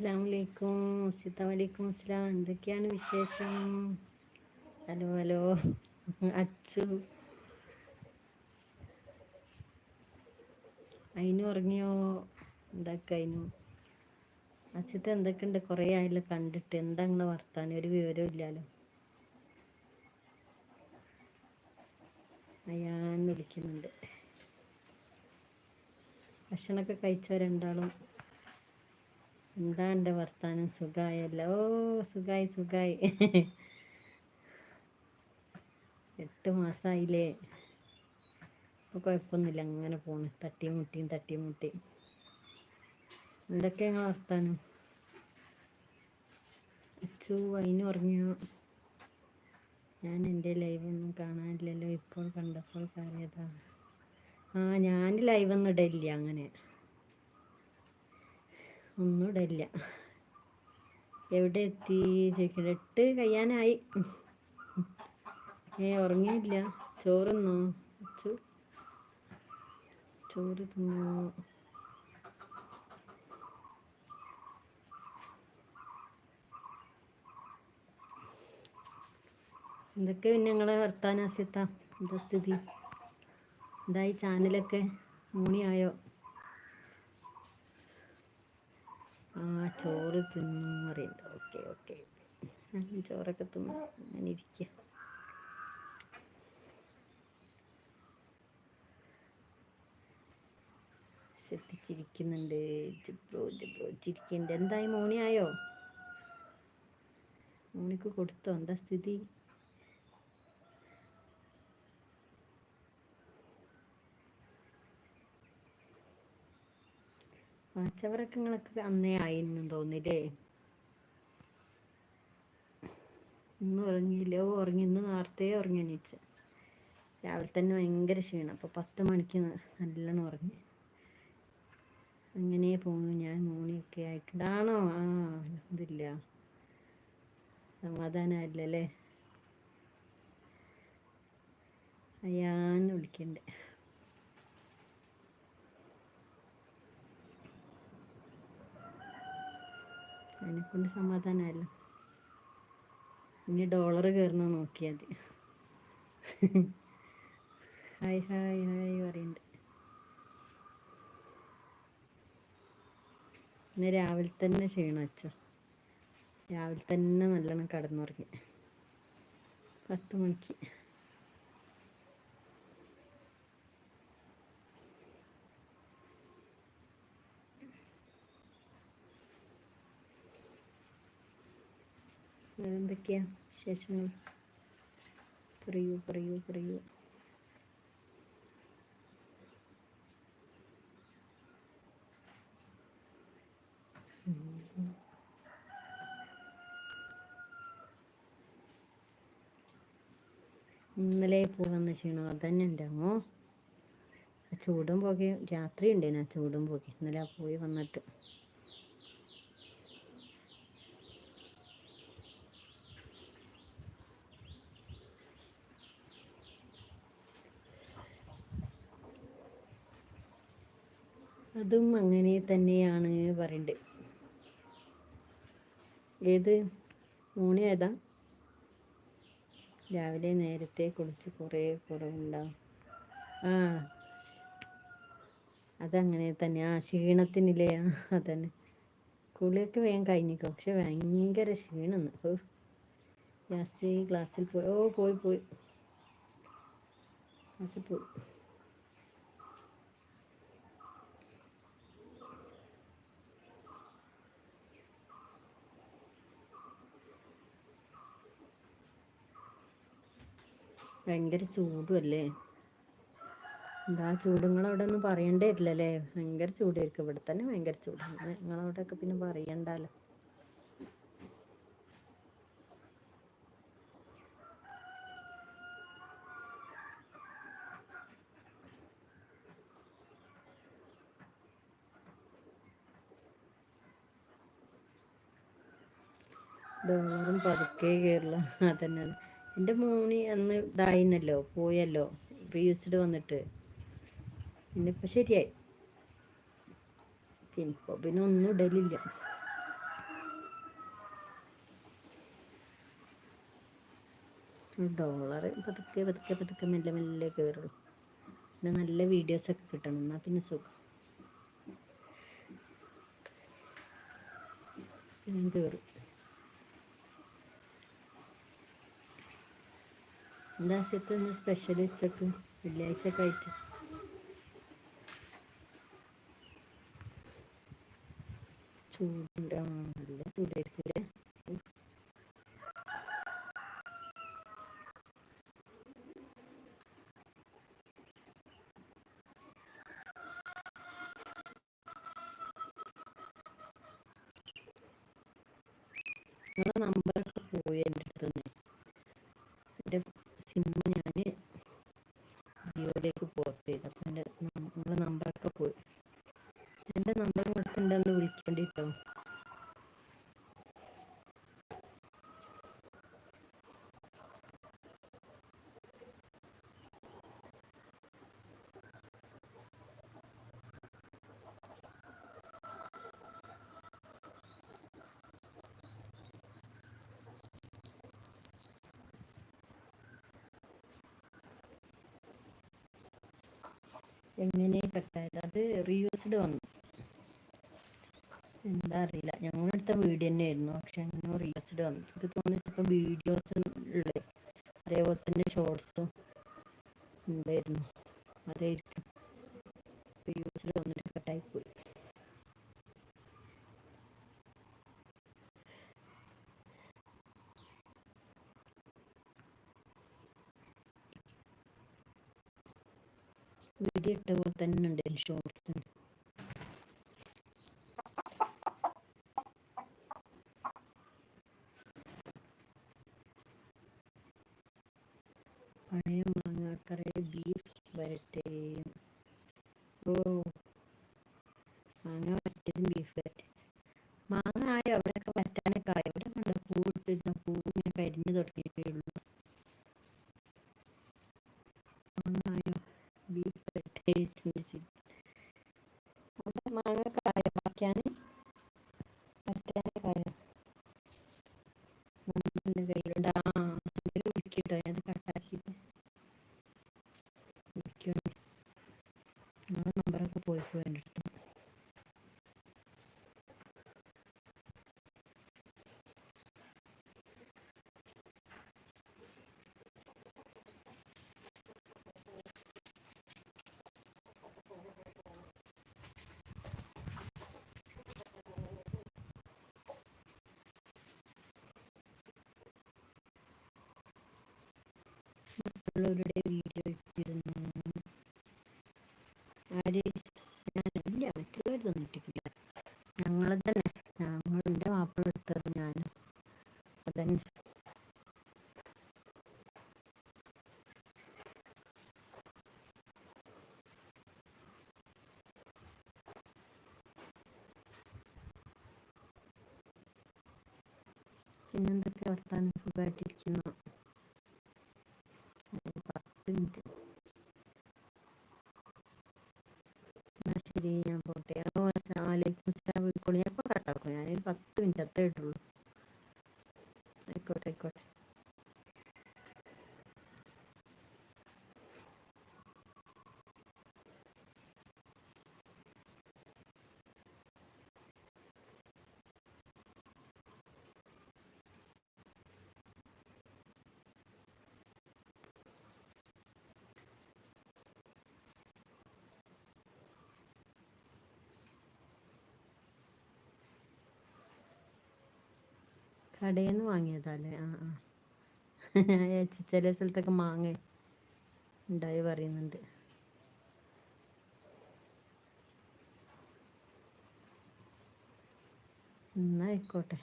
അസ്സാം വലൈക്കും അസിത്ത വലൈക്കും അസ്സലാം. എന്തൊക്കെയാണ് വിശേഷം? Hello hello. അച്ചു. അതിന് ഉറങ്ങിയോ? എന്താക്ക അതിനു അസിത്ത എന്തൊക്കെയുണ്ട്? കുറേ ആയല്ലോ കണ്ടിട്ട്. എന്താ അങ്ങനെ വർത്താനം? ഒരു വിവരം ഇല്ലല്ലോ അയാൻ വിളിക്കുന്നുണ്ട്. ഭക്ഷണമൊക്കെ കഴിച്ചോ രണ്ടാളും? എന്താ എന്റെ വർത്താനം? സുഖമായല്ലോ ഓ സുഖായി. സുഖമായി എട്ട് മാസമായില്ലേ ഇപ്പോൾ കുഴപ്പമൊന്നുമില്ല. അങ്ങനെ പോണ്. തട്ടിയും മുട്ടിയും തട്ടിയും മുട്ടിയും. എന്തൊക്കെയാണ് വർത്താനം? അച്ചു അതിന് ഉറങ്ങിയോ? ഞാൻ എന്റെ ലൈവൊന്നും കാണാനില്ലല്ലോ. ഇപ്പോൾ കണ്ടപ്പോൾ കാര്യതാണ് ആ ഞാൻ ലൈവൊന്നും ഇടയില്ല അങ്ങനെ. ഒന്നും ഇടയില്ല എവിടെ എത്തി ചോദിക്കട്ടെ എട്ട് കഴിയാനായി. ഏ ഉറങ്ങിയില്ല. ചോറുന്നോ? അച്ചു. ചോറ് തിന്നോ? എന്തൊക്കെ പിന്നെ നിങ്ങളെ വർത്താനാസ്യത്ത എന്താ സ്ഥിതി? എന്തായി ചാനലൊക്കെ? മൂണിയായോ ആ ചോറ് തിന്നും പറയുന്നുണ്ട്. Okay okay. ചോറൊക്കെ തിന്നു അങ്ങനെ ഇരിക്കുക ശ്രദ്ധിച്ചിരിക്കുന്നുണ്ട്. ജിബ്രോ ജിബ്രോ ചിരിക്കുന്നുണ്ട് എന്തായി? മോണിയായോ മോണിക്ക് കൊടുത്തോ? എന്താ സ്ഥിതി? പാച്ചവറക്കങ്ങളൊക്കെ അന്നേ ആയിരുന്നു തോന്നില്ലേ? ഇന്ന് ഉറങ്ങിയില്ല? ഉറങ്ങി. ഇന്ന് നേരത്തെ ഉറങ്ങി എണീച്ച്. രാവിലെ തന്നെ ഭയങ്കര ക്ഷീണം. അപ്പോൾ പത്ത് മണിക്ക് നല്ലോണം ഉറങ്ങി. അങ്ങനെ പോകുന്നു ഞാൻ മൂണിയൊക്കെ ആയിട്ടുണ്ടാണോ ആ ഇതില്ല. സമാധാനമല്ലല്ലേ അയ്യാന്ന് വിളിക്കണ്ടേ. അതിനെക്കൊണ്ട് സമാധാനമല്ലോ ഇനി ഡോളർ കയറണ നോക്കിയാൽ മതി. ഹായ് ഹായ് ഹായ് പറയുന്നുണ്ട്. ഇന്ന് രാവിലെ തന്നെ ക്ഷീണം അച്ഛ. രാവിലെ തന്നെ നല്ലോണം കടന്നുറങ്ങി. പത്ത് മണിക്ക്. എന്തൊക്കെയാ വിശേഷങ്ങൾ? പറയൂ പറയൂ പറയൂ. ഇന്നലെ പോകുന്ന ക്ഷീണം അതന്നെ ഉണ്ടാമോ ചൂടും പുകയും രാത്രി ഉണ്ടേനാ ചൂടും പുകയും. ഇന്നലെ പോയി വന്നിട്ട്. അതും അങ്ങനെ തന്നെയാണ് പറയണ്ട്. ഏത്? മോണി ഏതാ? രാവിലെ നേരത്തെ കുളിച്ച് കുറേ കുറവുണ്ടാവും ആ. അതങ്ങനെ തന്നെ. ആ ക്ഷീണത്തിനില്ലേ? അതന്നെ. കുളിയൊക്കെ വേഗം കഴിഞ്ഞിക്കോ? പക്ഷെ ഭയങ്കര ക്ഷീണം ഓ യാസി ക്ലാസ്സിൽ പോയി. ഓ പോയി പോയി. ക്ലാസ്സിൽ പോയി. ഭയങ്കര ചൂടുമല്ലേ എന്താ ചൂട് നിങ്ങളവിടെ ഒന്നും ഇല്ലല്ലേ ഭയങ്കര ചൂടായിരിക്കും. ഇവിടെ തന്നെ ഭയങ്കര ചൂടാണ് നിങ്ങളവിടെയൊക്കെ പിന്നെ പറയണ്ടല്ലോ ഡോളറും പതുക്കെ കയറില്ല അതന്നെ. എന്റെ മോണി അന്ന് ഇതായിന്നല്ലോ പോയല്ലോ പീസിഡ് വന്നിട്ട്. പിന്നെ ഇപ്പം ശരിയായി. പിന്നെ പിന്നെ ഒന്നും ഇടലില്ല. ഡോളർ പതുക്കെ പതുക്കെ പതുക്കെ മെല്ലെ മെല്ലെ കയറുള്ളൂ പിന്നെ നല്ല വീഡിയോസൊക്കെ കിട്ടണം. എന്നാൽ പിന്നെ സുഖം. പിന്നെ കയറും എന്താ സിപ്പ് സ്പെഷ്യൽ ഉച്ചയ്ക്ക്? വെള്ളിയാഴ്ച ഒക്കെ ആയിട്ട് ചൂട് ആ നല്ല നിങ്ങളെ നമ്പറൊക്കെ പോയി എന്റെ അടുത്ത് നിന്ന് എന്റെ സിമ്മ് ഞാൻ ജിയോയിലേക്ക് പോർട്ട് ചെയ്തു അപ്പം എന്റെ നിങ്ങളെ നമ്പറൊക്കെ പോയി എന്റെ നമ്പർ കൊടുത്തിട്ടുണ്ടെന്ന് വിളിക്കേണ്ടി കേട്ടോ എങ്ങനെ പെട്ടത് അത് റീയൂസ്ഡ് വന്നു. എന്താ അറിയില്ല. ഞങ്ങളെടുത്ത വീഡിയോ തന്നെയായിരുന്നു. പക്ഷെ അങ്ങനെ റീയൂസ്ഡ് വന്നു. എനിക്ക് തോന്നുന്നു ചിലപ്പോൾ വീഡിയോസ് ഉള്ളേ. അതേപോലെ തന്നെ ഷോർട്സും ഉണ്ടായിരുന്നു. അതായിരിക്കും. റീയൂസ്ഡ് വന്നിട്ട് കട്ടായി പോയി വീഡിയോ ഇട്ട പോലെ തന്നെ ഉണ്ട് ഷോർട്സ് പഴയ മാങ്ങാക്കറി ബീഫ് വരട്ടെ. ഓ മാങ്ങ വരട്ടിയതും ബീഫ് വരട്ടെ. മാങ്ങ ആയോ? അവിടെയൊക്കെ വറ്റാനൊക്കെ ആയോ? ഇവിടെ കണ്ട പൂവിട്ടിരുന്ന. പൂ ഇങ്ങനെ കരിഞ്ഞു തുടങ്ങിയിട്ടേ ഉള്ളൂ. മാങ്ങ ആയോ? ബീഫ് ചിന്തിച്ച് അവിടെ മാങ്ങ കായോ ആയോ നമ്മുടെ കയ്യിലുണ്ട് ആ എന്തെങ്കിലും ഞാൻ നമ്പറൊക്കെ മറ്റുള്ളവരുടെ വീഡിയോ ഇട്ടിരുന്നു. ആര്? ഞാൻ ഇല്ല മറ്റുള്ളവരൊന്നും ഇട്ടിട്ടില്ല. ഞങ്ങൾ തന്നെ. ഞങ്ങളുടെ മാപ്പിള എടുത്തത് ഞാൻ അതന്നെ. പിന്നെന്തൊക്കെ വർത്താനം? സുഖമായിട്ടിരിക്കുന്നു ഒരു പത്ത് മിനിറ്റ് ശരി ഞാൻ പോട്ടെ. ഓ അലൈക്കും. സ്ലാം വിളിക്കോളൂ ഞാൻ ഇപ്പോൾ കട്ടാക്കും ഞാനൊരു പത്ത് മിനിറ്റ് അത്രേ ഇട്ടുള്ളൂ. കടയിൽ നിന്ന് വാങ്ങിയതല്ലേ? ആ ആ. ചില സ്ഥലത്തൊക്കെ മാങ്ങ ഉണ്ടായി പറയുന്നുണ്ട്. എന്നാ ആയിക്കോട്ടെ.